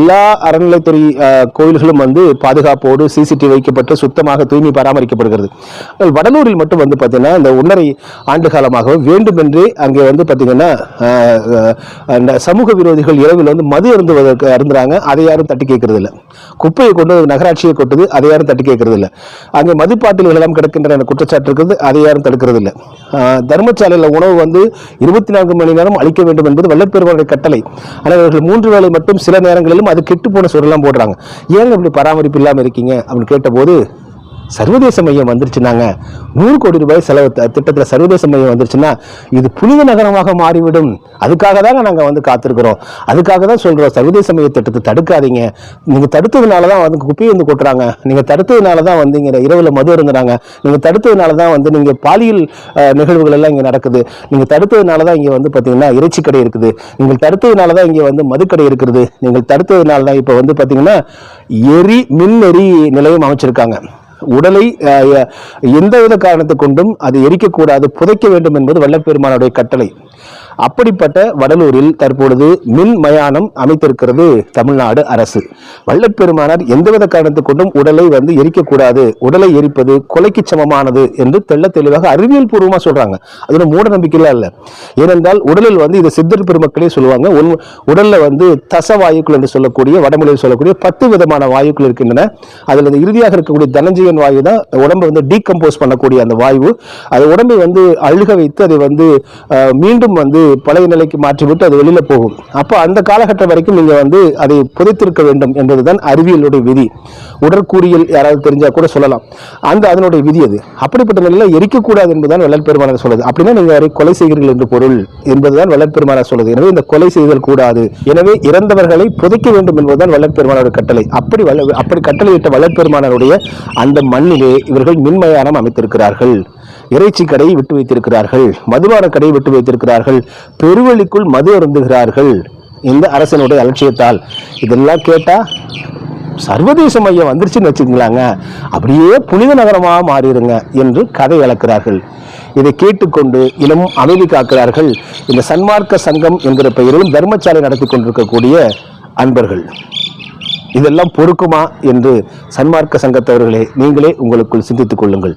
எல்லா அறநிலைத்துறை கோயில்களும் வந்து பாதுகாப்போடு சிசிடிவி வைக்கப்பட்டு சுத்தமாக தூய்மை பராமரிக்கப்படுகிறது. வடலூரில் மட்டும் வந்து பார்த்தீங்கன்னா இந்த ஒன்றரை ஆண்டு காலமாக வேண்டுமென்றே அங்கே வந்து பார்த்தீங்கன்னா சமூக விரோதிகள் இரவில் வந்து மது அருந்துவதற்கு அருந்துறாங்க. அதை யாரும் தட்டி கேட்கறது இல்லை குப்பையை கொண்டு வந்து நகராட்சியை கொட்டுது அதை யாரும் தட்டி கேட்கறது இல்லை அங்கே மதுப்பாட்டில்கள் எல்லாம் கிடக்கின்ற குற்றச்சாட்டு இருக்கிறது அதை யாரும் தடுக்கிறது இல்லை தர்மசாலையில் உணவு வந்து இருபத்தி நான்கு மணி நேரம் அளிக்க வேண்டும் என்பது வல்லற்பெருமானுடைய கட்டளை. ஆனால் இவர்கள் மூன்று வேளை மட்டும் சில நேரங்களிலும் அது கெட்டு போன சூழலாம் போடுறாங்க. ஏங்க இப்படி பராமரிப்பு இல்லாமல் இருக்கீங்க? அப்படின்னு கேட்டபோது சர்வதேச மையம் வந்துருச்சுனாங்க. நூறு கோடி ரூபாய் செலவு த- சர்வதேச மையம் வந்துருச்சுன்னா இது புனித நகரமாக மாறிவிடும். அதுக்காக தாங்க நாங்கள் வந்து காத்திருக்கிறோம். அதுக்காக தான் சொல்கிறோம் சர்வதேச மைய திட்டத்தை தடுக்காதீங்க. நீங்கள் தடுத்ததுனால தான் வந்து குப்பையை வந்து கொட்டுறாங்க. நீங்கள் தடுத்ததுனால தான் வந்து இங்கே இரவில் மது இருந்துறாங்க நீங்கள் தடுத்ததுனால தான் வந்து நீங்கள் பாலியல் நிகழ்வுகள் எல்லாம் இங்கே நடக்குது. நீங்கள் தடுத்ததுனால தான் இங்கே வந்து பார்த்தீங்கன்னா இறைச்சி கடை இருக்குது. நீங்கள் தடுத்ததுனால தான் இங்கே வந்து மதுக்கடை இருக்குது. நீங்கள் தடுத்ததுனால தான் இப்போ வந்து பார்த்தீங்கன்னா எரி மின் எரி நிலையம் அமைச்சிருக்காங்க. உடலை எந்தவித காரணத்தை கொண்டும் அது எரிக்கக்கூடாது புதைக்க வேண்டும் என்பது வல்லப்பெருமானுடைய கட்டளை. அப்படிப்பட்ட வடலூரில் தற்பொழுது மின் மயானம் அமைத்திருக்கிறது தமிழ்நாடு அரசு. வல்லப்பெருமானார் எந்தவித காரணத்தை கொண்டும் உடலை வந்து எரிக்கக்கூடாது. உடலை எரிப்பது கொலைக்கு சமமானது என்று தெள்ள தெளிவாக அறிவியல் பூர்வமாக சொல்றாங்க. அது மூட நம்பிக்கைலாம் இல்லை. ஏனென்றால் உடலில் வந்து இது சித்தர் பெருமக்களே சொல்லுவாங்க. உடல்ல வந்து தச வாயுக்கள் என்று சொல்லக்கூடிய வடமொழியில் சொல்லக்கூடிய பத்து விதமான வாயுக்கள் இருக்கின்றன. அதில் இந்த இறுதியாக இருக்கக்கூடிய தனஞ்சயன் வாயு தான் உடம்பை வந்து டீகம்போஸ் பண்ணக்கூடிய அந்த வாயு. அது உடம்பை வந்து அழுக வைத்து அதை வந்து மீண்டும் வந்து பழைய நிலைக்கு மாற்றிவிட்டு அது வெளியில போகும். அப்போ அந்த காலகட்டம் வரைக்கும் நீங்கள் வந்து அதை புதைத்திருக்க வேண்டும் என்பதுதான் அறிவியலுடைய விதி. உடற்கூறியல் யாராவது தெரிஞ்சா கூட சொல்லலாம். அந்த அதனுடைய விதி அது. அப்படிப்பட்ட நிலையில் எரிக்கக்கூடாது என்பதுதான் வள்ளல் பெருமானார் சொல்லுது அப்படின்னா நீங்கள் கொலை செய்கிறீர்கள் என்று பொருள் என்பதுதான் வள்ளல் பெருமானார் சொல்லுது எனவே இந்த கொலை செய்தல் கூடாது. எனவே இறந்தவர்களை புதைக்க வேண்டும் என்பதுதான் வள்ளல் பெருமானாருடைய கட்டளை. அப்படி வள அப்படி கட்டளையிட்ட வள்ளல் பெருமானாருடைய அந்த மண்ணிலே இவர்கள் மின்மயானம் அமைத்திருக்கிறார்கள். இறைச்சி கடையை விட்டு வைத்திருக்கிறார்கள். மதுபான கடையை விட்டு வைத்திருக்கிறார்கள். பெருவழிக்குள் மது அருந்துகிறார்கள். இந்த அரசனுடைய அலட்சியத்தால். இதெல்லாம் கேட்டா சர்வதேச மையம் வந்துருச்சுன்னு வச்சுக்கலாங்க அப்படியே புனித நகரமாக மாறிடுங்க என்று கதை இழக்கிறார்கள். இதை கேட்டுக்கொண்டு இனம் அமைதி காக்கிறார்கள். இந்த சன்மார்க்க சங்கம் என்கிற பெயரிலும் தர்மசாலை நடத்தி கொண்டிருக்கக்கூடிய அன்பர்கள். இதெல்லாம் பொறுக்குமா என்று சன்மார்க்க சங்கத்தவர்களே நீங்களே உங்களுக்குள் சிந்தித்துக் கொள்ளுங்கள்.